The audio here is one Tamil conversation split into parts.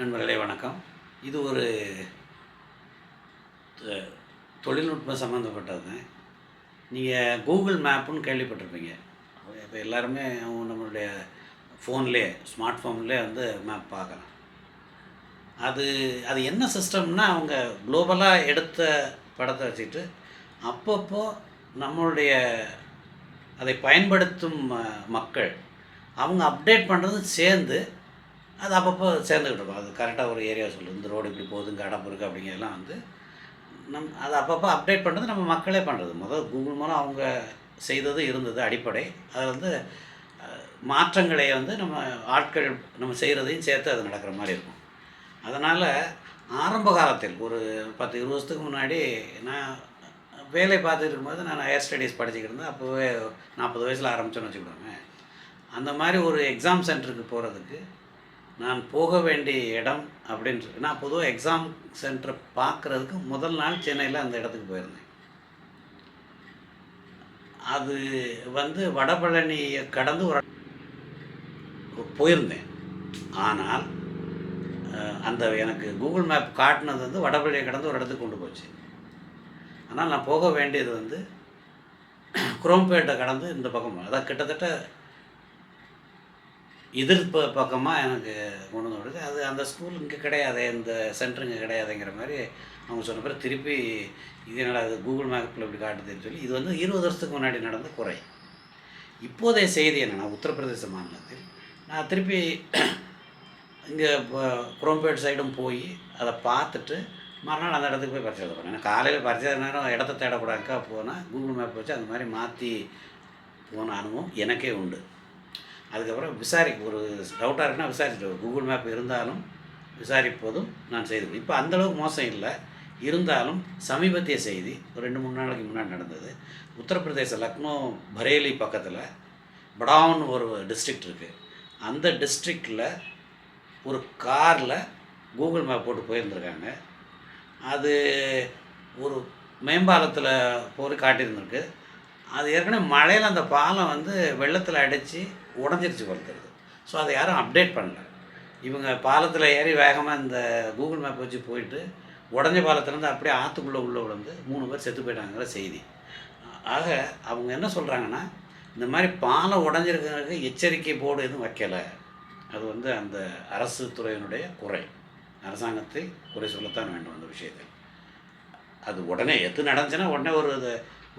நண்பர்களே வணக்கம். இது ஒரு தொழில்நுட்பம் சம்மந்தப்பட்டது நீங்கள் கூகுள் மேப்புன்னு கேள்விப்பட்டிருப்பீங்க. இப்போ எல்லாருமே அவங்க நம்மளுடைய ஃபோன்லேயே ஸ்மார்ட் ஃபோன்லேயே வந்து மேப் பார்க்கலாம். அது அது என்ன சிஸ்டம்னா அவங்க குளோபலாக எடுத்த படத்தை வச்சுட்டு அப்பப்போ நம்மளுடைய அதை பயன்படுத்தும் மக்கள் அவங்க அப்டேட் பண்ணுறதும் சேர்ந்து அது அப்பப்போ சேர்ந்துக்கிட்டு இருக்கும் அது கரெக்டாக ஒரு ஏரியா சொல்லுது இந்த ரோடு இப்படி போகுது இங்கே அடப்பு இருக்குது அப்படிங்கிறதெல்லாம் வந்து நம் அது அப்பப்போ அப்டேட் பண்ணுறது நம்ம மக்களே பண்ணுறது முதல் கூகுள் மூலம் அவங்க செய்தது இருந்தது அடிப்படை. அது வந்து மாற்றங்களை வந்து நம்ம ஆட்கள் நம்ம செய்கிறதையும் சேர்த்து அது நடக்கிற மாதிரி இருக்கும். அதனால் ஆரம்ப காலத்தில் ஒரு பத்து இருபது வருஷத்துக்கு முன்னாடி நான் வேலை பார்த்துட்டு இருக்கும்போது நான் ஹையர் ஸ்டடீஸ் படிச்சுக்கிட்டு இருந்தேன். அப்போவே நாற்பது வயசில் ஆரம்பிச்சோன்னு வச்சுக்கிடுவாங்க அந்த மாதிரி ஒரு எக்ஸாம் சென்டருக்கு போகிறதுக்கு நான் போக வேண்டிய இடம் அப்படின்னு சொல்லி நான் பொதுவாக எக்ஸாம் சென்டரை பார்க்குறதுக்கு முதல் நாள் சென்னையில் அந்த இடத்துக்கு போயிருந்தேன். அது வந்து வடபழனியை கடந்து ஒரு போயிருந்தேன். ஆனால் அந்த எனக்கு கூகுள் மேப் காட்டினது வந்து வடபழனியை கடந்து ஒரு இடத்துக்கு கொண்டு போச்சு. ஆனால் நான் போக வேண்டியது வந்து குரோம்பேட்டை கடந்து இந்த பக்கம் அதான் கிட்டத்தட்ட எதிர்ப்பு பக்கமாக எனக்கு கொண்டு வந்து விடுது அது அந்த ஸ்கூல் இங்கே கிடையாது இந்த சென்டர் இங்கே கிடையாதுங்கிற மாதிரி அவங்க சொன்ன பிறகு திருப்பி இது என்னடா அது கூகுள் மேப்பில் இப்படி காட்டுதுன்னு சொல்லி இது வந்து இருபது வருஷத்துக்கு முன்னாடி நடந்த குறை. இப்போதைய செய்தி என்னென்னா உத்தரப்பிரதேச மாநிலத்தில் நான் திருப்பி இங்கே குரோம்பேட் சைடும் போய் அதை பார்த்துட்டு மறுநாள் அந்த இடத்துக்கு போய் பரிசோதனை பண்ணேன். போனேன் காலையில் பரிசோதனை நேரம் இடத்த தேடக்கூடாதுக்கா போனால் கூகுள் மேப் வச்சு அந்த மாதிரி மாற்றி போன அனுபவம் எனக்கே உண்டு. அதுக்கப்புறம் விசாரி ஒரு டவுட்டாக இருக்குன்னா விசாரிச்சுட்டு கூகுள் மேப் இருந்தாலும் விசாரிப்பதும் நான் செய்து இப்போ அந்தளவுக்கு மோசம் இல்லை. இருந்தாலும் சமீபத்திய செய்தி ஒரு ரெண்டு மூணு நாளைக்கு முன்னாடி நடந்தது. உத்தரப்பிரதேச லக்னோ பரேலி பக்கத்தில் படாவன் ஒரு டிஸ்ட்ரிக்ட் இருக்குது அந்த டிஸ்ட்ரிக்டில் ஒரு காரில் கூகுள் மேப் போட்டு போயிருந்திருக்காங்க. அது ஒரு மேம்பாலத்தில் போய் காட்டியிருந்திருக்கு. அது ஏற்கனவே மழையில் அந்த பாலம் வந்து வெள்ளத்தில் அடித்து உடஞ்சிருச்சு வளர்த்துறது ஸோ அதை யாரும் அப்டேட் பண்ணல. இவங்க பாலத்தில் ஏறி வேகமாக இந்த கூகுள் மேப் வச்சு போயிட்டு உடஞ்ச பாலத்துலேருந்து அப்படியே ஆற்றுக்குள்ளே உள்ளே விழுந்து மூணு பேர் செத்து போயிட்டாங்கிற செய்தி. ஆக அவங்க என்ன சொல்கிறாங்கன்னா இந்த மாதிரி பாலம் உடஞ்சிருக்கிறதுக்கு எச்சரிக்கை போர்டு எதுவும் வைக்கலை. அது வந்து அந்த அரசு துறையினுடைய குறை. அரசாங்கத்தை குறை சொல்லத்தான் வேண்டும் அந்த விஷயத்தில். அது உடனே எது நடந்துச்சுன்னா உடனே ஒரு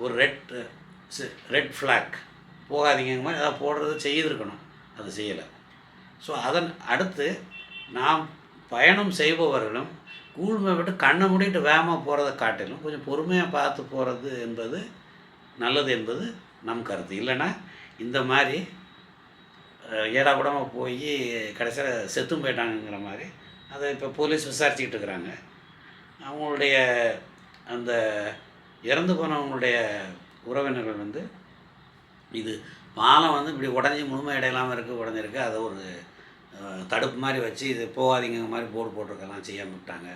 ஒரு ரெட் ரெட் ஃப்ளாக் போகாதீங்க மாதிரி அதை போடுறது செய்திருக்கணும். அது செய்யலை. ஸோ அதன் அடுத்து நாம் பயணம் செய்பவர்களும் கூழ்மை விட்டு கண்ணை மூடிட்டு வேகமாக போகிறத காட்டிலும் கொஞ்சம் பொறுமையாக பார்த்து போகிறது என்பது நல்லது என்பது நம் கருத்து. இல்லைன்னா இந்த மாதிரி ஏடா கூடமாக போய் கடைசியில் செத்தும் போயிட்டாங்கங்கிற மாதிரி அதை இப்போ போலீஸ் விசாரிச்சுக்கிட்டு இருக்கிறாங்க. அவங்களுடைய அந்த இறந்து போனவங்களுடைய உறவினர்கள் வந்து இது பாலம் வந்து இப்படி உடஞ்சி முழுமை இடையிலாமல் இருக்குது உடஞ்சிருக்கு அதை ஒரு தடுப்பு மாதிரி வச்சு இது போகாதீங்க மாதிரி போர்டு போட்டிருக்கலாம் செய்யாம விட்டாங்க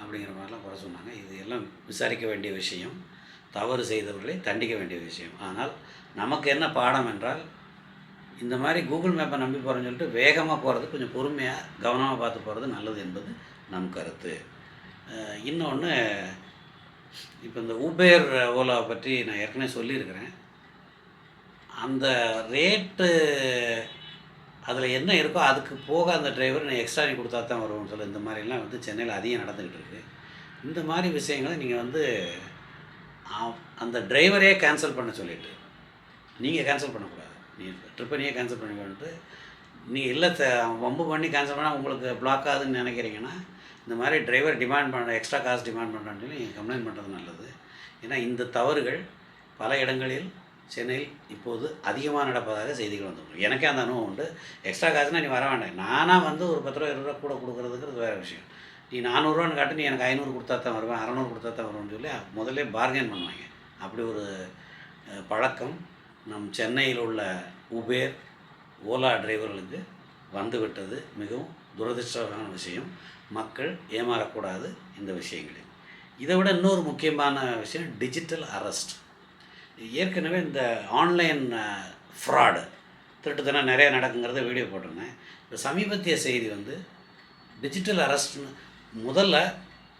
அப்படிங்கிற மாதிரிலாம் குறை சொன்னாங்க. இது எல்லாம் விசாரிக்க வேண்டிய விஷயம். தவறு செய்தவர்களை தண்டிக்க வேண்டிய விஷயம். ஆனால் நமக்கு என்ன பாடம் என்றால் இந்த மாதிரி கூகுள் மேப்பை நம்பி போகிறேன்னு சொல்லிட்டு வேகமாக போகிறது கொஞ்சம் பொறுமையாக கவனமாக பார்த்து போகிறது நல்லது என்பது நம் கருத்து. இன்னொன்று இப்போ இந்த ஊபேர் ஓலாவை பற்றி நான் ஏற்கனவே சொல்லியிருக்கிறேன். அந்த ரேட்டு அதில் என்ன இருக்கோ அதுக்கு போக அந்த டிரைவர் நான் எக்ஸ்ட்ரா நீ கொடுத்தா தான் வருவோம்னு சொல்லி இந்த மாதிரிலாம் வந்து சென்னையில் அதிகம் நடந்துக்கிட்டு இருக்கு. இந்த மாதிரி விஷயங்களை நீங்கள் வந்து அந்த டிரைவரே கேன்சல் பண்ண சொல்லிட்டு நீங்கள் கேன்சல் பண்ணக்கூடாது. நீ ட்ரிப்பை நீயே கேன்சல் பண்ணிட்டு நீங்கள் இல்லை வம்பு பண்ணி கேன்சல் பண்ணால் உங்களுக்கு பிளாக் ஆகுதுன்னு நினைக்கிறீங்கன்னா இந்த மாதிரி டிரைவர் டிமாண்ட் பண்ண எக்ஸ்ட்ரா காசு டிமாண்ட் பண்ணுறான்னு சொல்லி நீங்கள் கம்ப்ளைண்ட் பண்ணுறது நல்லது. ஏன்னா இந்த தவறுகள் பல இடங்களில் சென்னையில் இப்போது அதிகமாக நடப்பதாக செய்திகள் வந்து எனக்கே அந்த அனுபவம் உண்டு. எக்ஸ்ட்ரா காசுனா நீ வர வேண்டாம். நானாக வந்து ஒரு பத்து ரூபா இருபது ரூபா கூட கொடுக்குறதுங்கிறது வேறு விஷயம். நீ நானூறுரூவான்னு காட்டு நீ எனக்கு ஐநூறு கொடுத்தா தான் வருவேன் அறநூறு கொடுத்தா தான் வருவேன்னு சொல்லி முதல்ல பார்கெயின் பண்ணுவாங்க. அப்படி ஒரு பழக்கம் நம் சென்னையில் உள்ள உபேர் ஓலா டிரைவர்களுக்கு வந்துவிட்டது. மிகவும் துரதிர்ஷ்டமான விஷயம். மக்கள் ஏமாறக்கூடாது இந்த விஷயங்களில். இதை விட இன்னொரு முக்கியமான விஷயம் டிஜிட்டல் அரெஸ்ட் ஏற்கனவே இந்த ஆன்லைன் ஃப்ராடு திருட்டுத்தனம் நிறையா நடக்குங்கிறத வீடியோ போட்டிருந்தேன். இப்போ சமீபத்திய செய்தி வந்து டிஜிட்டல் அரெஸ்ட்னு முதல்ல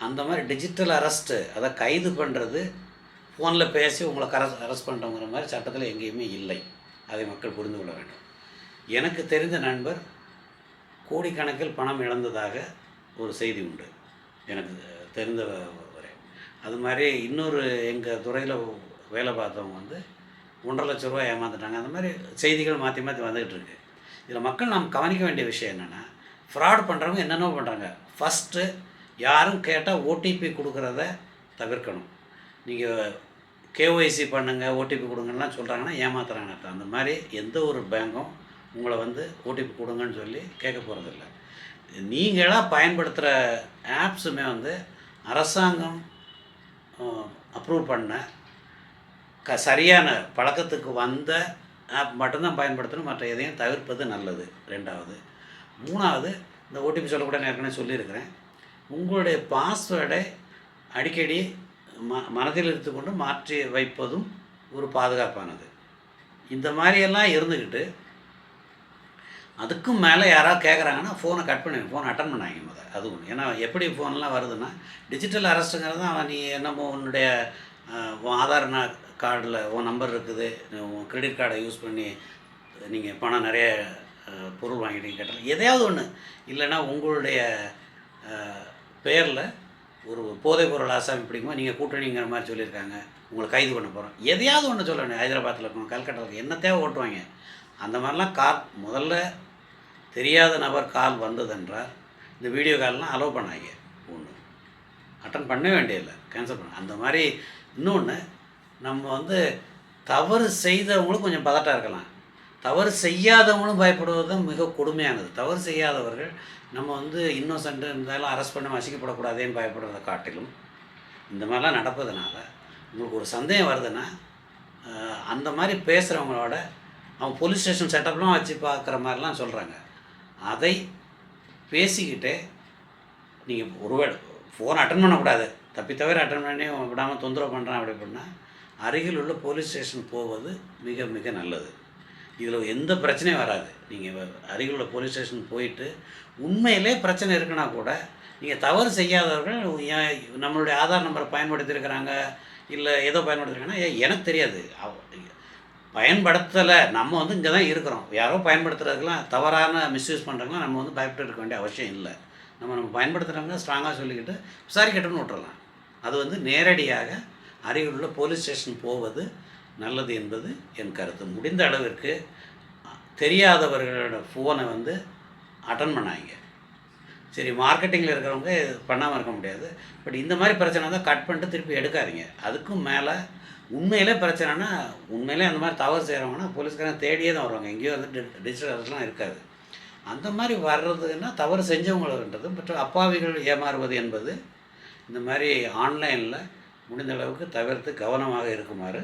அந்த மாதிரி டிஜிட்டல் அரெஸ்ட்டு அதை கைது பண்ணுறது ஃபோனில் பேசி உங்களை கரஸ் அரெஸ்ட் பண்ணுறோங்கிற மாதிரி சட்டத்தில் எங்கேயுமே இல்லை. அதை மக்கள் புரிந்து கொள்ள வேண்டும். எனக்கு தெரிந்த நண்பர் கோடிக்கணக்கில் பணம் இழந்ததாக ஒரு செய்தி உண்டு. எனக்கு தெரிந்த வரை. அது மாதிரி இன்னொரு எங்கள் துறையில் வேலை பார்த்தவங்க வந்து ஒன்றரை லட்ச ரூபா ஏமாந்துட்டாங்க. அந்த மாதிரி செய்திகள் மாற்றி மாற்றி வந்துக்கிட்டு இருக்கு. இதில் மக்கள் நாம் கவனிக்க வேண்டிய விஷயம் என்னென்னா ஃப்ராட் பண்ணுறவங்க என்னென்ன பண்ணுறாங்க ஃபஸ்ட்டு யாரும் கேட்டால் ஓடிபி கொடுக்குறத தவிர்க்கணும். நீங்கள் கேஒய்சி பண்ணுங்கள் ஓடிபி கொடுங்கலாம் சொல்கிறாங்கன்னா ஏமாத்துறாங்க அந்த மாதிரி எந்த ஒரு பேங்க்கும் உங்களை வந்து ஓடிபி கொடுங்கன்னு சொல்லி கேட்க போகிறதில்ல நீங்களாக பயன்படுத்துகிற ஆப்ஸுமே வந்து அரசாங்கம் அப்ரூவ் பண்ண க சரியான பழக்கத்துக்கு வந்த ஆப் மட்டும்தான் பயன்படுத்தணும் மற்ற எதையும் தவிர்ப்பது நல்லது ரெண்டாவது. மூணாவது இந்த ஓடிபி சொல்லக்கூட ஏற்கனவே சொல்லியிருக்கிறேன். உங்களுடைய பாஸ்வேர்டை அடிக்கடி ம மனதில் எடுத்துக்கொண்டு மாற்றி வைப்பதும் ஒரு பாதுகாப்பானது. இந்த மாதிரியெல்லாம் இருந்துக்கிட்டு அதுக்கும் மேலே யாராவது கேட்குறாங்கன்னா ஃபோனை கட் பண்ணி ஃபோன் அட்டன் பண்ணாங்க முத அது ஒன்று ஏன்னா எப்படி ஃபோன்லாம் வருதுன்னா டிஜிட்டல் அரெஸ்ட்டுங்கிறது அவன் நீ என்னமோ உன்னுடைய உன் ஆதார் கார்டில் உன் நம்பர் இருக்குது. உன் கிரெடிட் கார்டை யூஸ் பண்ணி நீங்கள் பணம் நிறைய பொருள் வாங்கிட்டீங்க கேட்டால் எதையாவது ஒன்று இல்லைன்னா உங்களுடைய பேரில் ஒரு போதைப் பொருள் ஆசாமி பிடிக்குமா நீங்கள் கூட்டணிங்கிற மாதிரி சொல்லியிருக்காங்க. உங்களை கைது பண்ண போகிறோம் எதையாவது ஒன்று சொல்லணும். ஹைதராபாத்தில் இருக்கணும் கல்கட்டாவில் இருக்கணும் என்ன தேவை ஓட்டுவாங்க. அந்த மாதிரிலாம் கார் முதல்ல தெரியாத நபர் கால் வந்ததென்றால் இந்த வீடியோ கால்லாம் அலோவ் பண்ணாங்க ஒன்று அட்டன் பண்ண வேண்டியதில்லை. கேன்சல் பண்ண. அந்த மாதிரி இன்னொன்று நம்ம வந்து தவறு செய்தவங்களும் கொஞ்சம் பதட்டம் இருக்கலாம். தவறு செய்யாதவங்களும் பயப்படுவது தான் மிக கொடுமையானது. தவறு செய்யாதவர்கள் நம்ம வந்து இன்னோசென்ட் இருந்தாலும் அரெஸ்ட் பண்ண வசிக்கப்படக்கூடாதேன்னு பயப்படுறதை காட்டிலும் இந்த மாதிரிலாம் நடப்பதனால உங்களுக்கு ஒரு சந்தேகம் வருதுன்னா அந்த மாதிரி பேசுகிறவங்களோட அவன் போலீஸ் ஸ்டேஷன் செட்டப்லாம் வச்சு பார்க்குற மாதிரிலாம் சொல்கிறாங்க அதை பேசிக்கிட்டே நீங்கள் ஒருவேளை ஃபோன் அட்டன் பண்ணக்கூடாது. தப்பி தவிர அட்டன் பண்ணி விடாமல் தொந்தரவு பண்ணுறான் அப்படி பண்ணால் அருகில் உள்ள போலீஸ் ஸ்டேஷன் போவது மிக மிக நல்லது. இதில் எந்த பிரச்சனையும் வராது. நீங்கள் அருகில் உள்ள போலீஸ் ஸ்டேஷன் போயிட்டு உண்மையிலே பிரச்சனை இருக்குன்னா கூட நீங்கள் தவறு செய்யாதவர்கள் ஏன் நம்மளுடைய ஆதார் நம்பரை பயன்படுத்தியிருக்கிறாங்க? இல்லை ஏதோ பயன்படுத்திருக்காங்கன்னா எனக்கு தெரியாது. பயன்படுத்தலை நம்ம வந்து இங்கே தான் இருக்கிறோம். யாரோ பயன்படுத்துறதுக்கெல்லாம் தவறான மிஸ்யூஸ் பண்ணுறதுலாம் நம்ம வந்து பயப்பட்டு இருக்க வேண்டிய அவசியம் இல்லை. நம்ம நம்ம பயன்படுத்துகிறவங்க ஸ்ட்ராங்காக சொல்லிக்கிட்டு விசாரிக்கட்டும்னு விட்டுறலாம். அது வந்து நேரடியாக அருகில் உள்ள போலீஸ் ஸ்டேஷன் போவது நல்லது என்பது என் கருத்து. முடிந்த அளவிற்கு தெரியாதவர்களோட ஃபோனை வந்து அட்டன் பண்ணாங்க சரி மார்க்கெட்டிங்கில் இருக்கிறவங்க பண்ணாமல் இருக்க முடியாது. பட் இந்த மாதிரி பிரச்சனை தான் கட் பண்ணிட்டு திருப்பி எடுக்காதீங்க. அதுக்கும் மேலே உண்மையிலே பிரச்சனைனா உண்மையிலே அந்த மாதிரி தவறு செய்கிறவங்கன்னா போலீஸ்காரன் தேடியே தான் வருவாங்க. எங்கேயோ வந்து டிஜிட்டல்லாம் இருக்காது. அந்த மாதிரி வர்றதுன்னா தவறு செஞ்சவங்கன்றது மற்ற அப்பாவிகள் ஏமாறுவது என்பது இந்த மாதிரி ஆன்லைனில் முடிந்த அளவுக்கு தவிர்த்து கவனமாக இருக்குமாறு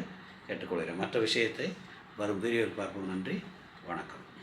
கேட்டுக்கொள்கிறேன். மற்ற விஷயத்தை வரும் பிரிவில் பார்ப்போம். நன்றி. வணக்கம்.